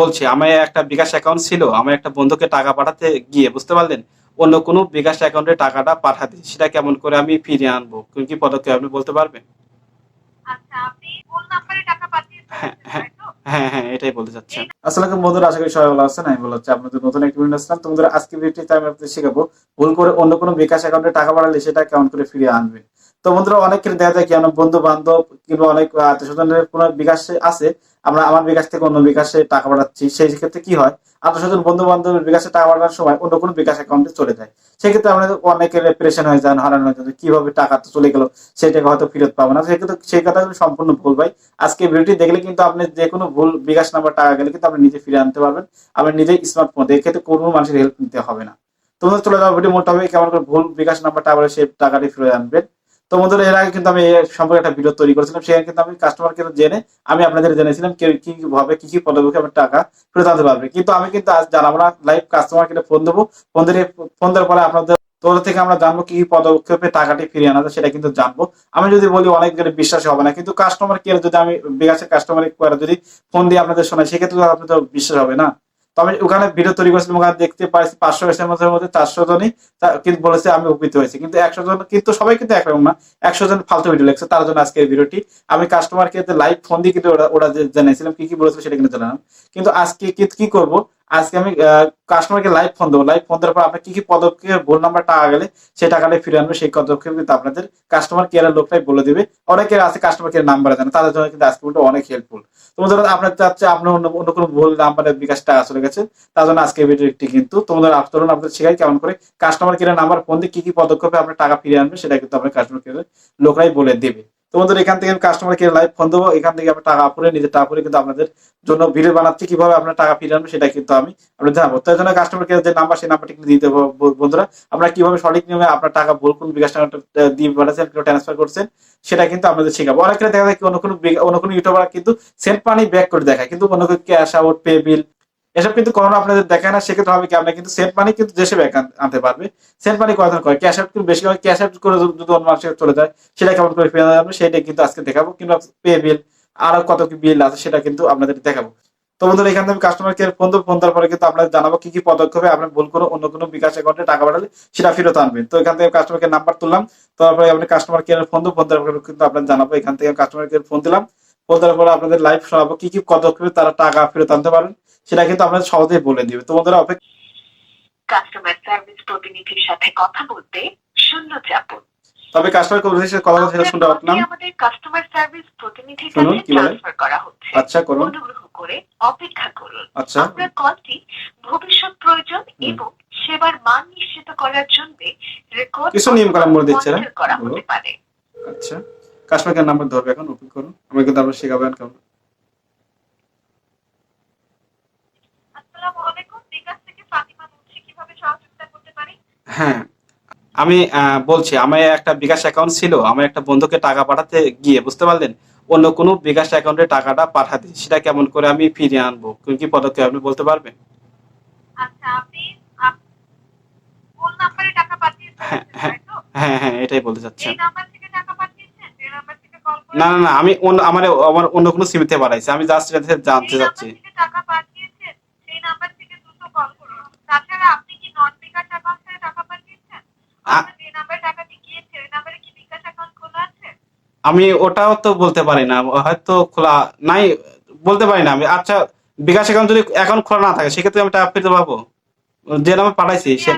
বলছি আমার একটা বিকাশ অ্যাকাউন্ট ছিল আমার একটা বন্ধুকে টাকা পাঠাতে গিয়ে বুঝতে পারলেন? অন্য কোনো বিকাশ অ্যাকাউন্টে টাকাটা পাঠাতে সেটা কেমন করে আমি ফিরিয়ে আনব? কোন কি পদক্ষেপ আপনি বলতে পারবেন? আচ্ছা আপনি কোন নাম্বারে টাকা হ্যাঁ, হ্যাঁ। হ্যাঁ হ্যাঁ এটাই বলতে চাচ্ছি আসসালামু বন্ধুরা আশা করি সবাই ভালো আছেন। আমি বলা হচ্ছে আপনাদের নতুন একটি ভিডিও আসলাম। তোমাদের আজকে ভিডিওতে আমি আপনাদের শেখাবো। ভুল করে অন্য কোনো বিকাশ অ্যাকাউন্টে টাকা পাঠালে সেটা কেমন করে ফিরিয়ে তো বন্ধুরা অনেকের দেখা যায় কি আমরা বন্ধু বান্ধব কিংবা অনেক আত্মীয় স্বজনের কোনো বিকাশে আছে আমরা আমার বিকাশ থেকে অন্য বিকাশে টাকা পাঠাচ্ছি, সেই ক্ষেত্রে কি হয়? আত্মীয় স্বজন বন্ধু বান্ধবের বিকাশে টাকা পাঠানোর সময় অন্য কোনো বিকাশ অ্যাকাউন্টে চলে যায়। সেক্ষেত্রে আমরা অনেকের প্রেশন হয়ে যান, হারানো হয়ে যান কীভাবে টাকা তো চলে গেল সেই টাকা হয়তো ফেরত পাবো না। সেক্ষেত্রে সেই কথাগুলো সম্পূর্ণ ভুল ভাই। আজকে ভিডিওটি দেখলে কিন্তু আপনি যে কোনো ভুল বিকাশ নাম্বার টাকা গেলে কিন্তু আপনি নিজে ফিরে আনতে পারবেন। আপনি নিজেই স্মার্টফোন এক্ষেত্রে কোনো মানুষের হেল্প নিতে হবে না। তোমরা চলে যাওয়া ভিডিও মোটা হবে কেমন করে ভুল বিকাশ নাম্বার টাকা সেই টাকাটি ফিরে আনবেন। তো বন্ধুরা, এর আগে কিন্তু আমি এর সম্পর্কে একটা ভিডিও তৈরি করেছিলাম। সেখানে কিন্তু আমি কাস্টমারকে জেনে আমি আপনাদের জেনেছিলাম কে, কি ভাবে, কি কি পদক্ষেপে আমার টাকা ফেরত আনতে পারবে। কিন্তু আমি কিন্তু আজ জানাব না লাইভ কাস্টমারকে ফোন দেবো। ফোন দিয়ে ফোন দেওয়ার পরে আপনাদের তোর থেকে আমরা জানব কি কি পদক্ষেপে টাকাটি ফিরিয়ে আনা যায় সেটা কিন্তু জানব। আমি যদি বলি, অনেক বিশ্বাস হবে না। কিন্তু কাস্টমার কেয়ার যদি আমি বিকাশের কাস্টমার কেয়ার যদি ফোন দিয়ে আপনাদের শোনাই, সেক্ষেত্রে আপনাদের বিশ্বাস হবে না। তো আমি ওখানে ভিডিও তৈরি করেছিলাম, ওখানে দেখতে পাইছি পাঁচশো এসের মধ্যে মধ্যে চারশো জনই কিন্তু বলেছে আমি উপকৃত হয়েছি। কিন্তু একশো জন, কিন্তু সবাই কিন্তু একরকম না, একশো জন ফালতু ভিডিও লেগেছে তার জন্য আজকে এই ভিডিওটি আমি কাস্টমারকে লাইভ ফোন দিয়ে কিন্তু ওরা ওরা জানিয়েছিলাম, কি কি বলেছিল সেটা কিন্তু জানালাম। কিন্তু আজকে কি কি করব? আজকে আমি কাস্টমারকে লাইভ ফোন দেবো। লাইভ ফোন দেওয়ার পর আপনার কি কি পদক্ষেপ ভুল নাম্বার টাকা গেলে সেই টাকাটা ফিরে আনবে, সেই পদক্ষেপ কিন্তু আপনাদের কাস্টমার কেয়ারের লোকটাই বলে দিবে। অনেকের আছে কাস্টমার কেয়ার নাম্বার জানে, তাদের জন্য কিন্তু আজকে ভিডিও অনেক হেল্পফুল তোমাদের আপনার চাচ্ছে আপনার অন্য অন্য কোনো ভুল নাম্বারে বিকাশ টাকা চলে গেছে, তার জন্য আজকে ভিডিওটি কিন্তু তোমাদের আচরণ আপনাদের শেখাই কেমন করে কাস্টমার কেয়ারের নাম্বার ফোন দিয়ে কি কি পদক্ষেপে আপনার টাকা ফিরে আনবে, সেটা কিন্তু আপনার কাস্টমার কেয়ারের লোকরাই বলে দেবে। তোমাদের এখান থেকে আমি কাস্টমার কেয়ার লাইভ ফোন দেবো। এখান থেকে আপনার টাকা পরে নিজের টাকা পরে কিন্তু আপনাদের জন্য ভিডিও বানাচ্ছি। কীভাবে আপনার টাকা ফিরে আনবে সেটা কিন্তু আমি আপনাদের জানাব। তাই জন্য কাস্টমার কেয়ার যে নাম্বার সেই নাম্বারটি কিন্তু দিয়ে বন্ধুরা, আপনারা কীভাবে সঠিক নিয়মে আপনার টাকা ভুল কোন বিকাশ টাকাটা দিয়ে পাঠাচ্ছেন কিংবা ট্রান্সফার করছেন, সেটা কিন্তু আপনাদের শেখাবো। অনেকের দেখা যায় কি, অন্য কোনো অন্য কোনো ইউটিউবার কিন্তু সেন্ট মানি ব্যাক করে দেখায়, কিন্তু অন্য ক্যাশ আউট পে বিল এসব কিন্তু কখনো আপনাদের দেখায় না, সেক্ষেত্রে হবে কি আপনার কিন্তু সেন্ট মানি কিন্তু দেশে ব্যাক আনতে পারবে। সেন্ট মানি কয় করে? ক্যাশ আউট কিন্তু বেশি হয় ক্যাশ আউট করে যদি অন্য মানুষের চলে যায়, সেটা কেমন করে ফেরা যাবে সেটা কিন্তু আজকে দেখাবো, কিংবা পে বিল আরও কত কি বিল আছে সেটা কিন্তু আপনাদের দেখাবো। তো বন্ধুরা, এখান থেকে কাস্টমার কেয়ার ফোন ফোন দেওয়ার পরে কিন্তু আপনাদের জানাব কি কি পদক্ষেপে আপনার ভুল করে অন্য কোনো বিকাশ অ্যাকাউন্টে টাকা পাঠালে সেটা ফেরত আনবেন। তো এখান থেকে কাস্টমার কেয়ার নাম্বার তুললাম তারপরে আপনি কাস্টমার কেয়ার ফোন ফোন দেওয়ার পরে কিন্তু আপনার জানাব, এখান থেকে কাস্টমার কেয়ার ফোন দিলাম। দেওয়ার পরে আপনাদের লাইভ শোনাবো কি কি পদক্ষেপে তারা টাকা ফেরত আনতে পারেন সেটা কিন্তু আপনাদের সহজেই বলে দিবে। তো বন্ধুরা অপেক্ষা কাস্টমার সার্ভিস প্রতিনিধির সাথে কথা বলতে শূন্য চাপুন। তবে কাস্টমার সাথে কথা বলতে শুনতে পারলাম। আমাদের কাস্টমার সার্ভিস প্রতিনিধির কাছে ট্রান্সফার করা হচ্ছে। আচ্ছা করুন। অনুগ্রহ করে অপেক্ষা করুন। আচ্ছা। আপনার কলটি ভবিষ্যৎ প্রয়োজন এবং সেবার মান নিশ্চিত করার জন্য রেকর্ড কিছু নিয়মকানুন বলে দিচ্ছে? করা হতে পারে। আচ্ছা। কাস্টমার কেয়ার নাম্বার ধরবে এখন ওপেন করুন। আমি কিন্তু আপনার শেখাবেন কেমন হ্যাঁ আমি বলছি আমার একটা বিকাশ অ্যাকাউন্ট ছিল আমার একটা বন্ধুকে টাকা পাঠাতে গিয়ে বুঝতে পারলেন? অন্য কোনো বিকাশ অ্যাকাউন্টে টাকাটা পাঠাতে সেটা কেমন করে আমি ফিরিয়ে আনব? কোন কি পদক্ষেপ আপনি বলতে পারবেন? আচ্ছা আপনি কোন নাম্বারে টাকা পাঠিয়েছেন? হ্যাঁ, হ্যাঁ। তো? হ্যাঁ হ্যাঁ এটাই বলতে চাচ্ছি। না না না আমি অন্য আমার আমার অন্য কোনো সিমিতে পাঠাইছি। আমি জাস্ট এটা থেকে জানতে চাচ্ছি। টাকা পাঠিয়েছেন? সেই নাম্বার থেকে দ্রুত কল করুন। তাছাড়া আপনি কি নন বিকাশ অ্যাকাউন্ট থেকে টাকা পাঠিয়েছেন? আপনার যে নাম্বারে টাকাটি গিয়েছে ওই নাম্বারে কি বিকাশ অ্যাকাউন্ট খোলা আছে? আমি ওটাও তো বলতে পারি না। হয়তো খোলা নাই বলতে পারি না আমি। আচ্ছা বিকাশ অ্যাকাউন্ট যদি অ্যাকাউন্ট খোলা না থাকে সেক্ষেত্রে আমি টাকা ফিরতে পারব যে নামে পাঠাইছি সে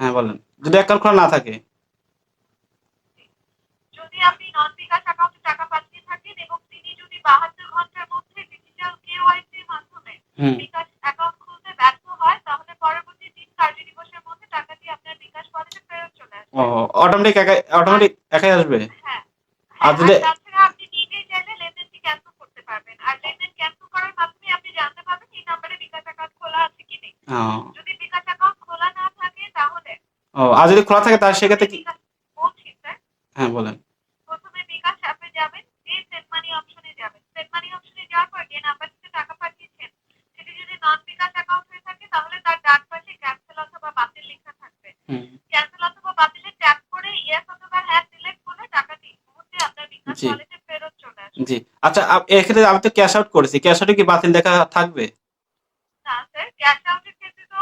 হ্যাঁ বলেন। যদি অ্যাকাউন্ট খোলা না থাকে যদি অ্যাকাউন্টে টাকা পাঠিয়ে থাকেন এবং তিনি যদি বাহাত্তর ঘণ্টার মধ্যে ডিজিটাল কেওয়াইসির মাধ্যমে বিকাশ অ্যাকাউন্ট খুলতে ব্যর্থ হয় তাহলে পরবর্তী তিন কার্য দিবসের মধ্যে টাকাটি আপনার বিকাশ ওয়ালেটে ফেরত চলে আসবে। ও অটোমেটিক একাই অটোমেটিক একাই আসবে? হ্যাঁ। তাছাড়া আপনি নিজেই চাইলে লেনদেনটি ক্যান্সেল করতে পারবেন। আর লেনদেন ক্যান্সেল করার মাধ্যমে আপনি জানতে পারবেন এই নাম্বারে বিকাশ অ্যাকাউন্ট খোলা আছে কি নেই। যদি বিকাশ অ্যাকাউন্ট খোলা না থাকে তাহলে ও আর যদি খোলা থাকে তার সেক্ষেত্রে কি হ্যাঁ বলেন। যাবেন দিয়ে সেন্ড মানি অপশনে যাবেন। সেন্ড মানি অপশনে যাওয়ার পর যে নাম্বার থেকে টাকা পাঠিয়েছেন সেটি যদি নন বিকাশ অ্যাকাউন্ট হয়ে থাকে তাহলে তার ডাক পাশে ক্যান্সেল অথবা বাতিল লেখা থাকবে। ক্যান্সেল অথবা বাতিলে ট্যাপ করে ইয়েস অথবা হ্যাঁ সিলেক্ট করলে টাকাটি মুহূর্তে আপনার বিকাশ ওয়ালেটে ফেরত চলে আসবে। জি। আচ্ছা এক্ষেত্রে আমি তো ক্যাশ আউট করেছি। ক্যাশ আউটে কি বাতিল দেখা থাকবে? না স্যার ক্যাশ আউটের ক্ষেত্রে তো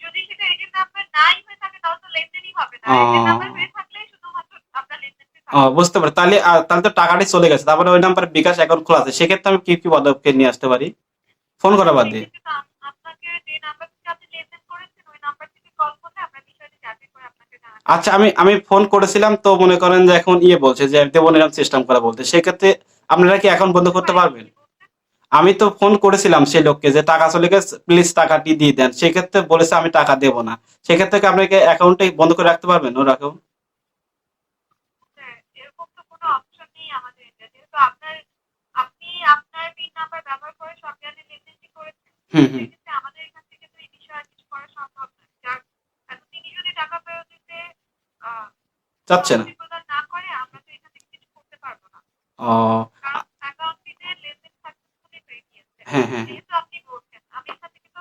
যদি সেটা এজেন্ট নাম্বার নাই হয়ে থাকে তাহলে তো লেনদেনই হবে না। এজেন্ট নাম্বার হয়ে থাকলে শুধুমাত্র আপনার লেনদেনটি ও বুঝতে পারি। তাহলে তাহলে তো টাকাটি চলে গেছে। তারপরে ওই নাম্বারে বিকাশ অ্যাকাউন্ট খোলা আছে। সেক্ষেত্রে আমি কি কি পদক্ষেপ নিয়ে আসতে পারি? ফোন করা বাদ দিয়ে আচ্ছা আমি আমি ফোন করেছিলাম তো মনে করেন যে এখন ইয়ে বলছে যে দেবো নিলাম সিস্টেম করা বলতে। সেক্ষেত্রে আপনারা কি অ্যাকাউন্ট বন্ধ করতে পারবেন? আমি তো ফোন করেছিলাম সেই লোককে যে টাকা চলে গেছে প্লিজ টাকাটি দিয়ে দেন। সেক্ষেত্রে বলেছে আমি টাকা দেবো না। সেক্ষেত্রে কি আপনাকে অ্যাকাউন্টে বন্ধ করে রাখতে পারবেন ওর অ্যাকাউন্ট হ্যাঁ, এরকম তো কোনো অপশন নেই আমাদের এটা যেহেতু আপনার আপনি আপনার পিন নাম্বার ব্যবহার করে করেছেন। সেক্ষেত্রে আমাদের এখান থেকে তো এই বিষয়ে কিছু করা সম্ভব নয়। তিনি যদি টাকা ফেরত দিতে চাচ্ছে না প্রদান না করে আমরা তো এখান থেকে কিছু করতে পারব না। ও। কারণ অ্যাকাউন্টটিতে লেনদেন সাকসেসফুলি হয়ে গিয়েছে হ্যাঁ হ্যাঁ যেহেতু আপনি বলছেন আমি এখান থেকে তো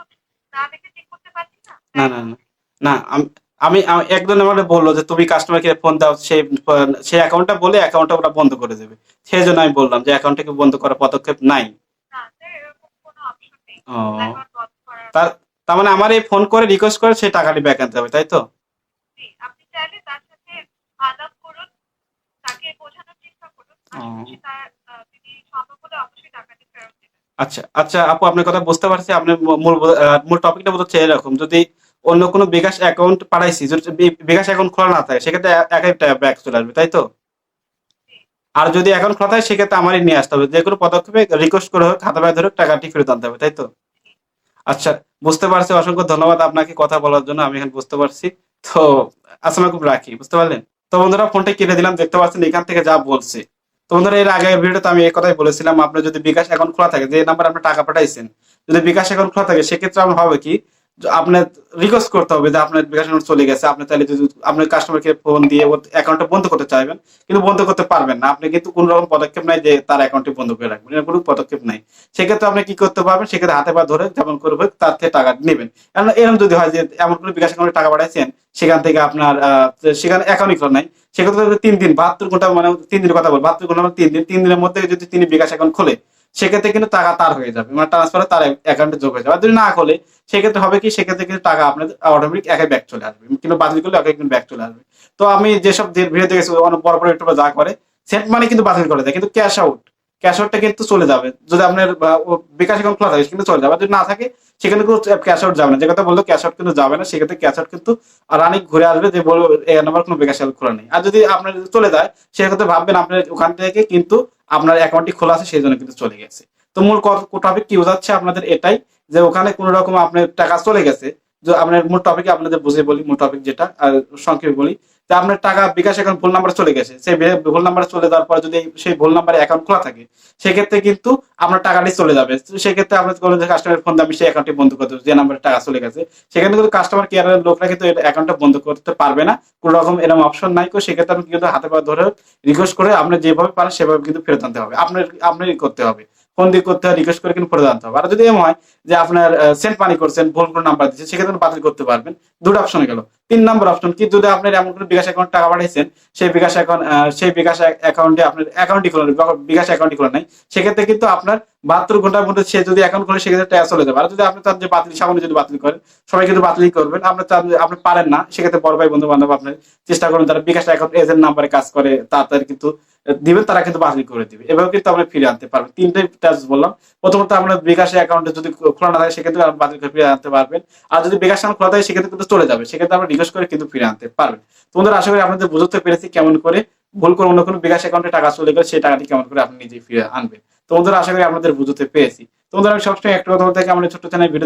না দেখে চেক করতে পারছি না। না না না। না আমি আমি একজন আমাকে বলল যে তুমি কাস্টমারকে ফোন দাও সেই সেই অ্যাকাউন্টটা বলে অ্যাকাউন্টটা ওরা বন্ধ করে দেবে। সেই জন্য আমি বললাম যে অ্যাকাউন্টটাকে বন্ধ করার পদক্ষেপ নাই না স্যার এরকম কোনো অপশন নেই ও। তার তার মানে আমার এই ফোন করে রিকোয়েস্ট করে সেই টাকাটি ব্যাক আনতে হবে তাই তো? আপনি চাইলে তার সাথে আলাপ করুন তাকে বোঝানোর চেষ্টা করুন ও। তার আহ, সম্ভব হলে অবশ্যই টাকাটি ফেরত আচ্ছা আচ্ছা আপু আপনার কথা বুঝতে পারছি আপনার মূল মূল টপিকটা বোধ হচ্ছে এরকম যদি অন্য কোনো বিকাশ অ্যাকাউন্ট পাঠাইছি যদি বিকাশ অ্যাকাউন্ট খোলা না থাকে সেক্ষেত্রে এক একটা ব্যাক চলে আসবে তাই তো? আর যদি খোলা থাকে, সেক্ষেত্রে আমারই নিয়ে আসতে হবে। যে কোনো পদক্ষেপে রিকোয়েস্ট করে হোক খাতা ব্যয় ধরে টাকাটি ফেরত আনতে হবে, তাই তো? আচ্ছা বুঝতে পারছি, অসংখ্য ধন্যবাদ আপনাকে কথা বলার জন্য, আমি এখানে বুঝতে পারছি। তো আসলে খুব রাখি, বুঝতে পারলেন? তো বন্ধুরা, ফোনটা কিনে দিলাম, দেখতে পাচ্ছেন, এখান থেকে যা বলছে। তো বন্ধুরা, এর আগে ভিডিওতে আমি এই কথাই বলেছিলাম আপনার যদি বিকাশ অ্যাকাউন্ট খোলা থাকে, যে নাম্বার আপনি টাকা পাঠাইছেন, যদি বিকাশ অ্যাকাউন্ট খোলা থাকে, সেক্ষেত্রে আমার হবে কি? আপনার রিকোয়েস্ট করতে হবে যে আপনার বিকাশ অ্যাকাউন্ট চলে গেছে, আপনি তাহলে যদি আপনার ফোন দিয়ে ওর অ্যাকাউন্টটা বন্ধ করতে চাইবেন, কিন্তু বন্ধ করতে পারবেন না। আপনি কিন্তু কোনো রকম পদক্ষেপ নাই যে তার অ্যাকাউন্টটি বন্ধ করে রাখবেন। কোনো পদক্ষেপ নাই। সেক্ষেত্রে আপনি কি করতে পারবেন? সেক্ষেত্রে হাতে পা ধরে যেমন করে হোক, তার থেকে টাকা নেবেন। কারণ এরকম যদি হয় যে এমন করে বিকাশ অ্যাকাউন্টে টাকা পাঠাইছেন, সেখান থেকে আপনার সেখানে অ্যাকাউন্টই খোলা নাই, সেক্ষেত্রে তিন দিন, বাহাত্তর ঘণ্টা মানে তিন দিনের কথা বল, বাহাত্তর ঘণ্টা মানে তিন দিন। তিন দিনের মধ্যে যদি তিনি বিকাশ অ্যাকাউন্ট খোলে সেক্ষেত্রে কিন্তু টাকা তার হয়ে যাবে। মানে ট্রান্সফার তার অ্যাকাউন্টে যোগ হয়ে যাবে। আর যদি না খোলে, সেক্ষেত্রে হবে কি, সেক্ষেত্রে কিন্তু টাকা আপনার অটোমেটিক একে ব্যাক চলে আসবে। কিন্তু বাতিল করলে একাই কিন্তু ব্যাক চলে আসবে। তো আমি যেসব ভিডিও দেখেছি, অনেক বড় বড় ইউটিউবে যা করে সেট মানে কিন্তু বাতিল করে দেয়। কিন্তু ক্যাশ আউট ক্যাশ আউটটা কিন্তু চলে যাবে। যদি আপনার বিকাশ অ্যাকাউন্ট খোলা থাকে কিন্তু চলে যাবে। যদি না থাকে সেখানে কিন্তু ক্যাশ আউট যাবে না। যে কথা বলল ক্যাশ আউট কিন্তু যাবে না। সেক্ষেত্রে ক্যাশ আউট কিন্তু রানিক ঘুরে আসবে। যে বলব নাম্বার কোনো বিকাশ অ্যাকাউন্ট খোলা নেই। আর যদি আপনার চলে যায়, সেক্ষেত্রে ভাববেন আপনার ওখান থেকে কিন্তু আপনার অ্যাকাউন্টটি খোলা আছে, সেই জন্য কিন্তু চলে গেছে। তো মূল টপিক কি বোঝাচ্ছে আপনাদের এটাই, যে ওখানে কোনো রকম আপনার টাকা চলে গেছে। যে আপনার মূল টপিক আপনাদের বুঝে বলি, মূল টপিক যেটা, আর সংক্ষেপে বলি। যে আপনার টাকা বিকাশ অ্যাকাউন্ট ভুল নাম্বার চলে গেছে, সেই ভুল নাম্বার চলে যাওয়ার পরে যদি সেই ভুল নাম্বারে অ্যাকাউন্ট খোলা থাকে, সেক্ষেত্রে কিন্তু আপনার টাকাটি চলে যাবে। সেক্ষেত্রে আপনার কোনো কাস্টমার ফোন দিয়ে আমি সেই অ্যাকাউন্টটি বন্ধ করতে যে নাম্বারে টাকা চলে গেছে। সেখানে কিন্তু কাস্টমার কেয়ারের লোকরা কিন্তু অ্যাকাউন্টটা বন্ধ করতে পারবে না। কোনো রকম এরকম অপশন নাই তো সেক্ষেত্রে আপনি কিন্তু হাতে পা ধরে রিকোয়েস্ট করে আপনি যেভাবে পারেন, সেভাবে কিন্তু ফেরত আনতে হবে। আপনার আপনারই করতে হবে। ফোন দিয়ে করতে হয় রিকোয়েস্ট করে কিন্তু ফেরত আনতে হবে। আর যদি এমন হয় যে আপনার সেন্ট পানি করছেন, ভুল কোনো নাম্বার দিচ্ছে সেক্ষেত্রে বাতিল করতে পারবেন। দুটো অপশন গেল। তিন নম্বর অপশন কি যদি আপনার এমন কোনো বিকাশ অ্যাকাউন্ট টাকা পাঠাইছেন, সেই বিকাশ অ্যাকাউন্ট সেই বিকাশ অ্যাকাউন্টে আপনার অ্যাকাউন্টই খোলা বিকাশ অ্যাকাউন্টই খোলা নাই, সেক্ষেত্রে কিন্তু আপনার বাহাত্তর ঘণ্টার মধ্যে সে যদি অ্যাকাউন্ট খোলে, সেক্ষেত্রে টাকা চলে যাবে। আর যদি আপনি তার যে বাতিল সামনে যদি বাতিল করেন, সবাই কিন্তু বাতিলই করবেন। আপনি যে আপনি পারেন না, সেক্ষেত্রে বড় ভাই বন্ধু বান্ধব আপনার চেষ্টা করুন, তারা বিকাশ অ্যাকাউন্ট এজেন্ট নাম্বারে কাজ করে তাড়াতাড়ি কিন্তু, দিবেন, তারা কিন্তু বাতিল করে দিবে। এভাবে কিন্তু আপনি ফিরে আনতে পারবেন। তিনটে টাচ বললাম। প্রথমত আপনার বিকাশ অ্যাকাউন্টে যদি খোলা না থাকে, সেক্ষেত্রে বাতিল করে ফিরে আনতে পারবেন। আর যদি বিকাশ অ্যাকাউন্ট খোলা থাকে, সেক্ষেত্রে কিন্তু চলে যাবে। সেক্ষেত্রে আপনি রিকোয়েস্ট করে কিন্তু ফিরে আনতে পারবে। তোমাদের আশা করি আপনাদের বুঝতে পেরেছি কেমন করে ভুল করে অন্য কোনো বিকাশ অ্যাকাউন্টে টাকা চলে গেলে সেই টাকাটি কেমন করে আপনি নিজে ফিরে আনবেন। তোমাদের আশা করি আপনাদের বুঝতে পেরেছি। তোমাদের আমি সবসময় একটা কথা বলতে আমাদের ছোট্ট চ্যানেল ভিডিও